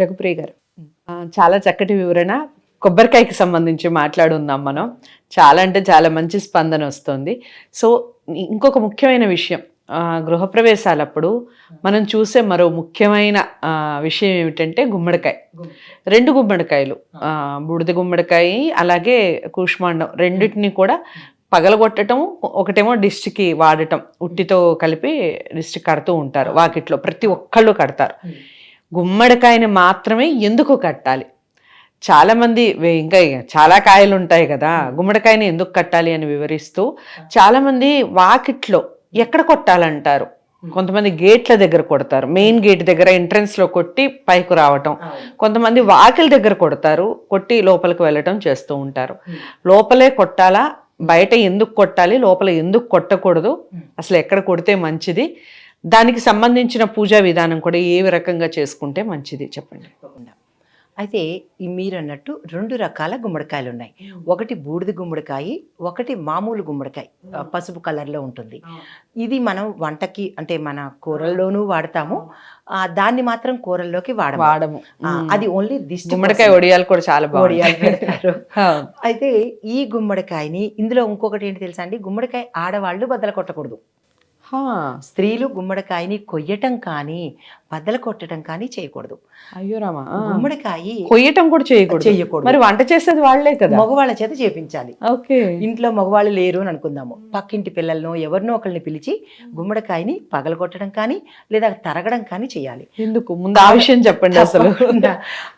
రఘుప్రియ గారు. చాలా చక్కటి వివరణ. కొబ్బరికాయకి సంబంధించి మాట్లాడుందాం మనం. చాలా అంటే చాలా మంచి స్పందన వస్తుంది. సో ఇంకొక ముఖ్యమైన విషయం. గృహప్రవేశాలప్పుడు మనం చూసే మరో ముఖ్యమైన విషయం ఏమిటంటే గుమ్మడికాయ. రెండు గుమ్మడికాయలు. బూడిద గుమ్మడికాయ అలాగే కూష్మాండం రెండింటిని కూడా పగలగొట్టడం ఒకటేమో దిష్టికి వాడటం. ఉట్టితో కలిపి దిష్టి కడుతూ ఉంటారు వాకిట్లో. ప్రతి ఒక్కళ్ళు కడతారు. గుమ్మడికాయని మాత్రమే ఎందుకు కట్టాలి. చాలా మంది వే- ఇంకా చాలా కాయలు ఉంటాయి కదా గుమ్మడికాయని ఎందుకు కట్టాలి అని వివరిస్తూ చాలా మంది వాకిట్లో ఎక్కడ కొట్టాలంటారు? కొంతమంది గేట్ల దగ్గర కొడతారు. మెయిన్ గేట్ దగ్గర ఎంట్రన్స్లో కొట్టి పైకి రావటం. కొంతమంది వాకిల దగ్గర కొడతారు కొట్టి లోపలికి వెళ్ళటం చేస్తూ ఉంటారు. లోపలే కొట్టాలా? బయట ఎందుకు కొట్టాలి? లోపల ఎందుకు కొట్టకూడదు? అసలు ఎక్కడ కొడితే మంచిది? దానికి సంబంధించిన పూజా విధానం కూడా ఏ రకంగా చేసుకుంటే మంచిది చెప్పండి. అయితే ఈ మీరు అన్నట్టు రెండు రకాల గుమ్మడికాయలు ఉన్నాయి ఒకటి బూడిద గుమ్మడికాయ ఒకటి మామూలు గుమ్మడికాయ పసుపు కలర్లో ఉంటుంది. ఇది మనం వంటకి అంటే మన కూరల్లోనూ వాడతాము. దాన్ని మాత్రం కూరల్లోకి వాడము. వాడము. అది ఓన్లీ దిష్టి గుమ్మడికాయ ఒడియాలు కూడా చాలా ఒడియాలు పెడతారు. అయితే ఈ గుమ్మడికాయని ఇందులో ఇంకొకటి ఏంటి తెలుసా అండి? గుమ్మడికాయ ఆడవాళ్ళు బద్దలు కొట్టకూడదు. స్త్రీలు గుమ్మడికాయని కొయ్యటం కానీ బద్దలు కొట్టడం కానీ చేయకూడదు. అయ్యో రామా. గుమ్మడికాయ కొయ్యటం కూడా చేయకూడదు. చెయ్యకూడదు మరి వంట చేసేది వాళ్ళే కదా? మగవాళ్ళ చేత చేపించాలి. ఓకే. ఇంట్లో మగవాళ్ళు లేరు అని అనుకుందాము. పక్కింటి పిల్లలను ఎవరినో ఒకరిని పిలిచి గుమ్మడికాయని పగలగొట్టడం కానీ లేదా తరగడం కానీ చేయాలి. ఎందుకు? ముందు ఆ విషయం చెప్పండి అసలు.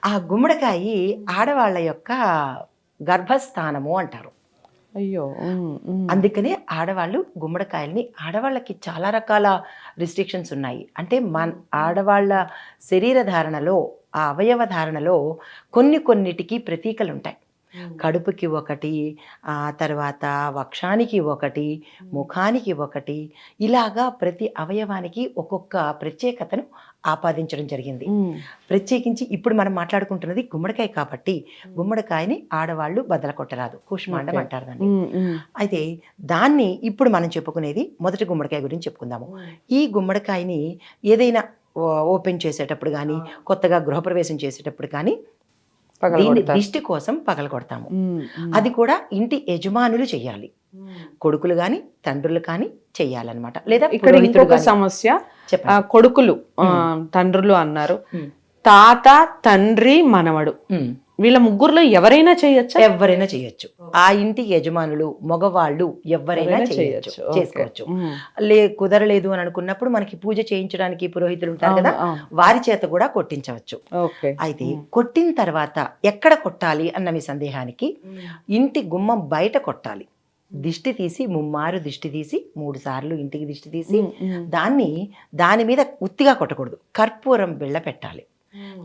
ఆ గుమ్మడికాయ ఆడవాళ్ళ యొక్క గర్భస్థానము అంటారు. అయ్యో! అందుకనే ఆడవాళ్ళు గుమ్మడికాయల్ని ఆడవాళ్ళకి చాలా రకాల రిస్ట్రిక్షన్స్ ఉన్నాయి. అంటే మన ఆడవాళ్ళ శరీర ధారణలో ఆ అవయవ ధారణలో కొన్ని కొన్నిటికి ప్రతీకలు ఉంటాయి కడుపుకి ఒకటి ఆ తర్వాత వక్షానికి ఒకటి ముఖానికి ఒకటి ఇలాగా ప్రతి అవయవానికి ఒక్కొక్క ప్రత్యేకతను ఆపాదించడం జరిగింది. ప్రత్యేకించి ఇప్పుడు మనం మాట్లాడుకుంటున్నది గుమ్మడికాయ కాబట్టి గుమ్మడికాయని ఆడవాళ్ళు బద్దల కొట్టరాదు కుష్మాండం. అంటారు దాన్ని. అయితే దాన్ని ఇప్పుడు మనం చెప్పుకునేది మొదటి గుమ్మడికాయ గురించి చెప్పుకుందాము. ఈ గుమ్మడికాయని ఏదైనా ఓపెన్ చేసేటప్పుడు కానీ కొత్తగా గృహప్రవేశం చేసేటప్పుడు కానీ దీన్ని. దిష్టి కోసం పగలగొడతాము. అది కూడా ఇంటి యజమానులు చేయాలి కొడుకులు కానీ తండ్రులు కానీ చెయ్యాలన్నమాట లేదా ఇక్కడ ఇంకొక. సమస్య కొడుకులు తండ్రులు అన్నారు. తాత తండ్రి మనవడు. వీళ్ళ ముగ్గురులో ఎవరైనా చేయొచ్చా? ఎవరైనా చేయొచ్చు. ఆ ఇంటి యజమానులు మగవాళ్ళు ఎవరైనా చేయొచ్చు. చేసుకోవచ్చు. లే కుదరలేదు అని అనుకున్నప్పుడు మనకి పూజ చేయించడానికి పురోహితులు ఉంటారు కదా. వారి చేత కూడా కొట్టించవచ్చు. అయితే కొట్టిన తర్వాత ఎక్కడ కొట్టాలి అన్న మీ సందేహానికి ఇంటి గుమ్మం బయట కొట్టాలి. దిష్టి తీసి ముమ్మారు దిష్టి తీసి మూడు సార్లు ఇంటికి దిష్టి తీసి. దాన్ని దాని మీద ఉత్తిగా కొట్టకూడదు. కర్పూరం బిళ్ళ పెట్టాలి.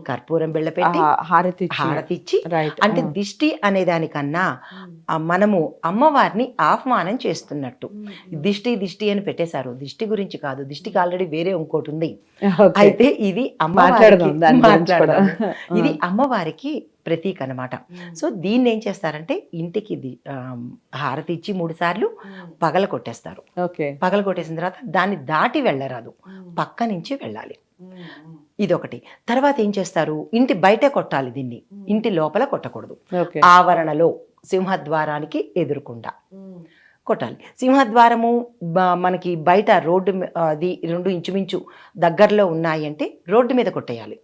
కర్పూరం బిళ్ళ పెట్టి ఆ, హారతి. హారతి ఇచ్చి అంటే దిష్టి అనే దానికన్నా మనము అమ్మవారిని ఆహ్వానం చేస్తున్నట్టు. దిష్టి దిష్టి అని పెట్టేశారు. దిష్టి గురించి కాదు దిష్టికి ఆల్రెడీ వేరే ఇంకోటి ఉంది. అయితే ఇది అమ్మవారికి. మాట్లాడదాము. ఇది అమ్మవారికి ప్రతీక అన్నమాట. సో దీన్ని ఏం చేస్తారంటే ఇంటికి హారతి ఇచ్చి మూడు సార్లు పగల కొట్టేస్తారు పగల కొట్టేసిన తర్వాత దాన్ని దాటి వెళ్ళరాదు. పక్క నుంచి వెళ్ళాలి. ఇదొకటి. తర్వాత ఏం చేస్తారు? ఇంటి బయటే కొట్టాలి దీన్ని. ఇంటి లోపల కొట్టకూడదు. ఆవరణలో సింహద్వారానికి ఎదురుకుండా కొట్టాలి. సింహద్వారము మనకి బయట రోడ్డు అది రెండు ఇంచుమించు దగ్గరలో ఉన్నాయి అంటే రోడ్డు మీద కొట్టేయాలి.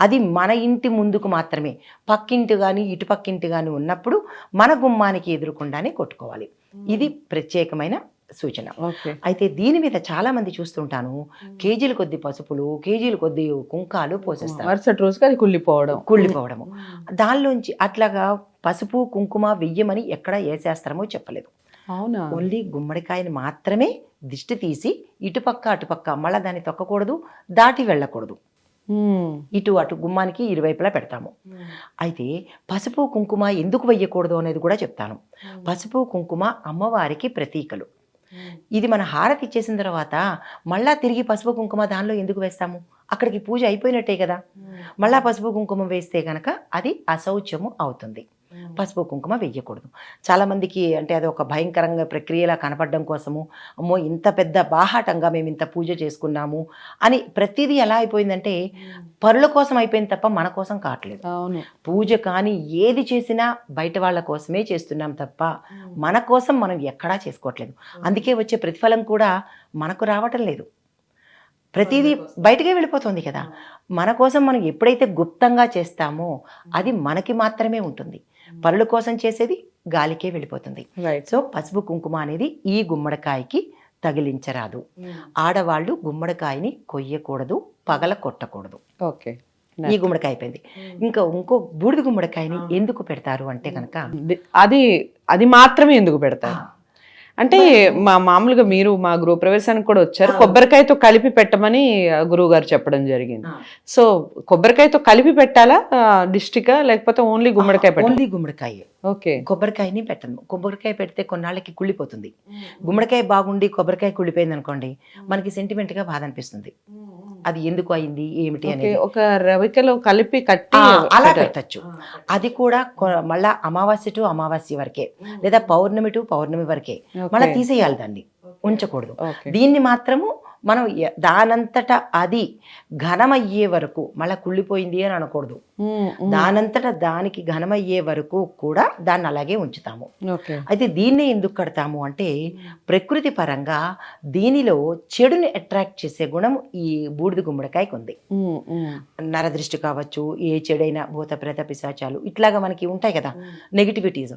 అది మన ఇంటి ముందుకు మాత్రమే. పక్కింటి కానీ ఇటు పక్కింటి కానీ ఉన్నప్పుడు మన గుమ్మానికి ఎదురుకుండానే కొట్టుకోవాలి. ఇది ప్రత్యేకమైన సూచన. అయితే దీని మీద చాలా మంది చూస్తుంటాను. కేజీల కొద్ది పసుపులు కేజీల కొద్ది కుంకాలు పోసేస్తారు. మరుసటి రోజుకి అది కుళ్ళిపోవడం. కుళ్ళిపోవడము. దానిలోంచి అట్లాగా పసుపు కుంకుమ వెయ్యమని ఎక్కడ ఏ శాస్త్రమో చెప్పలేదు. అవునా? ఓన్లీ గుమ్మడికాయని మాత్రమే దిష్టి తీసి ఇటుపక్క అటుపక్క మళ్ళీ దాన్ని తొక్కకూడదు దాటి వెళ్ళకూడదు. ఇటు అటు గుమ్మానికి ఇరువైపులా పెడతాము. అయితే పసుపు కుంకుమ ఎందుకు వెయ్యకూడదు అనేది కూడా చెప్తాను. పసుపు కుంకుమ అమ్మవారికి ప్రతీకలు. ఇది మన హారతి ఇచ్చేసిన తర్వాత మళ్ళా తిరిగి పసుపు కుంకుమ దానిలో ఎందుకు వేస్తాము? అక్కడికి పూజ అయిపోయినట్టే కదా. మళ్ళా పసుపు కుంకుమ వేస్తే గనక అది అశౌచము అవుతుంది. పసుపు కుంకుమ వెయ్యకూడదు. చాలామందికి అంటే అది ఒక భయంకరంగా ప్రక్రియలా కనపడడం కోసము అమ్మో ఇంత పెద్ద బాహాటంగా మేము ఇంత పూజ చేసుకున్నాము అని ప్రతిదీ ఎలా అయిపోయిందంటే పరుల కోసం అయిపోయింది తప్ప మన కోసం కావట్లేదు. పూజ కానీ ఏది చేసినా బయట వాళ్ళ కోసమే చేస్తున్నాం తప్ప మన కోసం మనం ఎక్కడా చేసుకోవట్లేదు. అందుకే వచ్చే ప్రతిఫలం కూడా మనకు రావటం లేదు. ప్రతిదీ బయటకే వెళ్ళిపోతుంది కదా. మన కోసం మనం ఎప్పుడైతే గుప్తంగా చేస్తామో అది మనకి మాత్రమే ఉంటుంది. పరుల కోసం చేసేది గాలికే వెళ్ళిపోతుంది. సో పసుపు కుంకుమ అనేది ఈ గుమ్మడికాయకి తగిలించరాదు. ఆడవాళ్ళు గుమ్మడికాయని కొయ్యకూడదు పగల కొట్టకూడదు. ఓకే ఈ గుమ్మడికాయ అయిపోయింది. ఇంకా ఇంకో బూడిద గుమ్మడికాయని ఎందుకు పెడతారు అంటే కనుక అది అది మాత్రమే ఎందుకు పెడతారు? అంటే మా మామూలుగా మీరు మా గృహ ప్రవేశానికి కూడా వచ్చారు. కొబ్బరికాయతో కలిపి పెట్టమని గురువు గారు చెప్పడం జరిగింది. సో కొబ్బరికాయతో కలిపి పెట్టాలా? డిస్టిక్ లేకపోతే ఓన్లీ గుమ్మడికాయ ఓన్లీ గుమ్మడికాయ. ఓకే. కొబ్బరికాయని పెట్టను. కొబ్బరికాయ పెడితే కొన్నాళ్ళకి కుళ్ళిపోతుంది. గుమ్మడికాయ బాగుండి కొబ్బరికాయ కుళ్ళిపోయింది అనుకోండి మనకి సెంటిమెంట్గా బాధ అనిపిస్తుంది అది ఎందుకు అయింది? ఏమిటి అనేది. ఒక రవికలో కలిపి కట్టి అలా. పెట్టచ్చు. అది కూడా మళ్ళా అమావాస్య టు అమావాస్య వరకే. లేదా పౌర్ణమి టు పౌర్ణమి వరకే. మళ్ళీ. తీసేయాలి దాన్ని. ఉంచకూడదు. దీన్ని మాత్రము మనం దానంతట అది ఘనమయ్యే వరకు మళ్ళీ కుళ్ళిపోయింది అని అనకూడదు. దానంతట దానికి ఘనమయ్యే వరకు కూడా దాన్ని అలాగే ఉంచుతాము. అయితే దీన్నే ఎందుకు కడతాము అంటే ప్రకృతి పరంగా దీనిలో చెడుని అట్రాక్ట్ చేసే గుణం ఈ బూడిద గుమ్మడికాయకు ఉంది. నరదృష్టి కావచ్చు ఏ చెడైన భూత ప్రేత పిశాచాలు ఇట్లాగా మనకి ఉంటాయి కదా. నెగిటివిటీస్.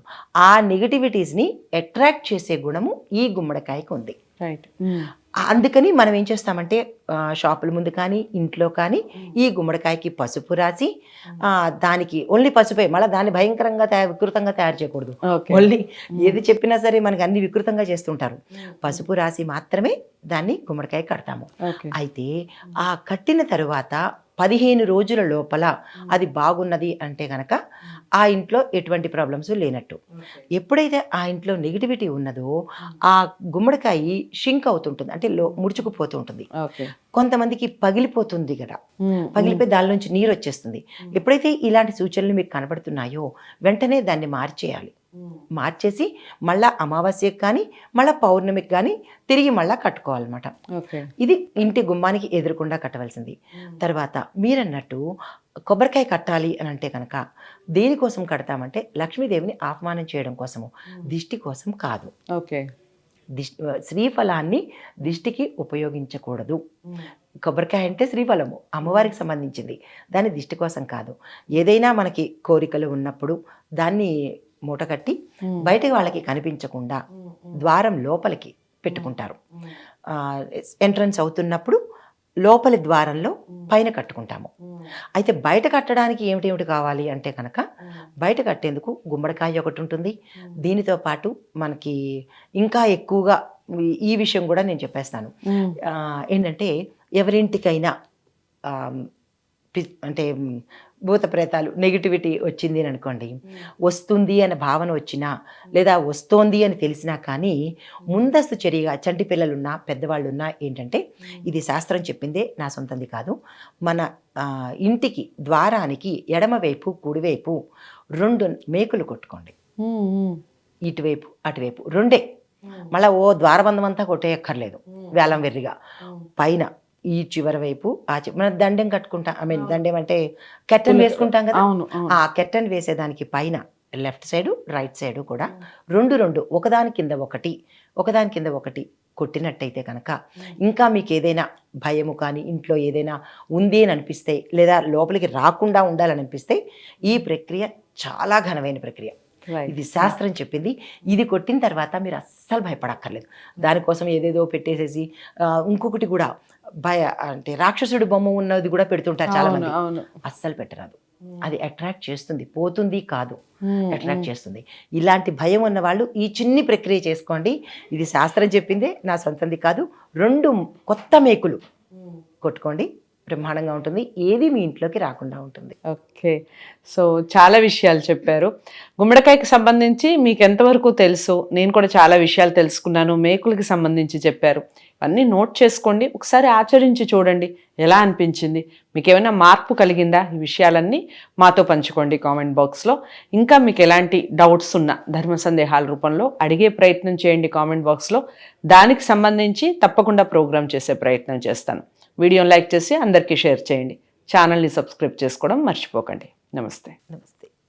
ఆ నెగిటివిటీస్ని అట్రాక్ట్ చేసే గుణము ఈ గుమ్మడికాయకు ఉంది. రైట్. అందుకని మనం ఏం చేస్తామంటే షాపుల ముందు కానీ ఇంట్లో కానీ ఈ గుమ్మడికాయకి పసుపు రాసి దానికి ఓన్లీ పసుపే మళ్ళీ దాన్ని భయంకరంగా తయారు వికృతంగా తయారు చేయకూడదు. ఓన్లీ ఏది చెప్పినా సరే మనకి అన్ని వికృతంగా చేస్తుంటారు. పసుపు రాసి మాత్రమే దాన్ని గుమ్మడికాయ కడతాము. అయితే ఆ కట్టిన తరువాత పదిహేను రోజుల లోపల అది బాగున్నది అంటే గనక ఆ ఇంట్లో ఎటువంటి ప్రాబ్లమ్స్ లేనట్టు. ఎప్పుడైతే ఆ ఇంట్లో నెగిటివిటీ ఉన్నదో ఆ గుమ్మడికాయ షింక్ అవుతుంటుంది అంటే లో ముడుచుకుపోతూ ఉంటుంది. కొంతమందికి పగిలిపోతుంది కదా. పగిలిపోయి దాని నుంచి నీరు వచ్చేస్తుంది ఎప్పుడైతే ఇలాంటి సూచనలు మీకు కనబడుతున్నాయో వెంటనే దాన్ని మార్చేయాలి. మార్చేసి మళ్ళా అమావాస్యకి కానీ మళ్ళా పౌర్ణమికి కానీ తిరిగి మళ్ళా కట్టుకోవాలన్నమాట. ఇది ఇంటి గుమ్మానికి ఎదురుకుండా కట్టవలసింది. తర్వాత మీరన్నట్టు కొబ్బరికాయ కట్టాలి అని అంటే కనుక దేనికోసం కడతామంటే లక్ష్మీదేవిని ఆహ్వానం చేయడం కోసము దిష్టి కోసం కాదు. ఓకే. దిష్టి శ్రీఫలాన్ని దిష్టికి ఉపయోగించకూడదు. కొబ్బరికాయ అంటే శ్రీఫలము అమ్మవారికి సంబంధించింది. దాన్ని దిష్టి కోసం కాదు. ఏదైనా మనకి కోరికలు ఉన్నప్పుడు దాన్ని మూట కట్టి. బయటకి వాళ్ళకి కనిపించకుండా ద్వారం లోపలికి పెట్టుకుంటారు. ఎంట్రన్స్ అవుతున్నప్పుడు లోపలి ద్వారంలో పైన కట్టుకుంటాము. అయితే బయట కట్టడానికి ఏమిటి ఏమిటి కావాలి అంటే కనుక బయట కట్టేందుకు గుమ్మడికాయ ఒకటి ఉంటుంది. దీనితో పాటు మనకి ఇంకా ఎక్కువగా ఈ- విషయం కూడా నేను చెప్పేస్తాను. ఏంటంటే ఎవరింటికైనా అంటే భూత ప్రేతాలు నెగిటివిటీ వచ్చింది అని అనుకోండి. వస్తుంది అనే భావన వచ్చినా లేదా వస్తోంది అని తెలిసినా కానీ ముందస్తు చర్యగా చంటి పిల్లలున్నా పెద్దవాళ్ళున్నా ఏంటంటే ఇది శాస్త్రం చెప్పిందే నా సొంతంది కాదు. మన ఇంటికి ద్వారానికి ఎడమవైపు కుడివైపు రెండు మేకులు కొట్టుకోండి. ఇటువైపు అటువైపు రెండే. మళ్ళీ ఓ ద్వారబంధం అంతా కొట్టేయక్కర్లేదు. వేలం వెర్రిగా. పైన ఈ చివరి వైపు ఆ చివరి మనం దండెం కట్టుకుంటాం ఐ మీన్ దండెం అంటే కెట్టన్ వేసుకుంటాం కదా. ఆ కెట్టన్ వేసేదానికి పైన లెఫ్ట్ సైడ్ రైట్ సైడ్ కూడా రెండు రెండు ఒకదాని కింద ఒకటి ఒకదాని కింద ఒకటి కొట్టినట్టయితే కనుక ఇంకా మీకు ఏదైనా భయము కానీ ఇంట్లో ఏదైనా ఉంది అని అనిపిస్తే లేదా లోపలికి రాకుండా ఉండాలని అనిపిస్తే ఈ ప్రక్రియ చాలా ఘనమైన ప్రక్రియ. ఇది శాస్త్రం చెప్పింది. ఇది కొట్టిన తర్వాత మీరు అస్సలు భయపడక్కర్లేదు. దానికోసం ఏదేదో పెట్టేసేసి ఇంకొకటి కూడా భయ అంటే రాక్షసుడి బొమ్మ ఉన్నది కూడా పెడుతుంటారు చాలా మంది అస్సలు పెట్టరాదు. అది అట్రాక్ట్ చేస్తుంది. పోతుంది కాదు. అట్రాక్ట్ చేస్తుంది. ఇలాంటి భయం ఉన్న వాళ్ళు ఈ చిన్ని ప్రక్రియ చేసుకోండి. ఇది శాస్త్రం చెప్పిందే నా సొంతంది కాదు. రెండు కొత్త మేకులు కొట్టుకోండి. బ్రహ్మాండంగా ఉంటుంది. ఏది మీ ఇంట్లోకి రాకుండా ఉంటుంది. ఓకే. సో చాలా విషయాలు చెప్పారు. గుమ్మడికాయకి సంబంధించి మీకు ఎంతవరకు తెలుసు? నేను కూడా చాలా విషయాలు తెలుసుకున్నాను. మేకులకి సంబంధించి చెప్పారు. ఇవన్నీ నోట్ చేసుకోండి. ఒకసారి ఆచరించి చూడండి. ఎలా అనిపించింది? మీకు ఏమైనా మార్పు కలిగిందా? ఈ విషయాలన్నీ మాతో పంచుకోండి కామెంట్ బాక్స్లో. ఇంకా మీకు ఎలాంటి డౌట్స్ ఉన్నా ధర్మ సందేహాల రూపంలో అడిగే ప్రయత్నం చేయండి కామెంట్ బాక్స్లో. దానికి సంబంధించి తప్పకుండా ప్రోగ్రామ్ చేసే ప్రయత్నం చేస్తాను. వీడియోని లైక్ చేసి అందరికీ షేర్ చేయండి. ఛానల్ని సబ్స్క్రైబ్ చేసుకోవడం మర్చిపోకండి. నమస్తే. నమస్తే.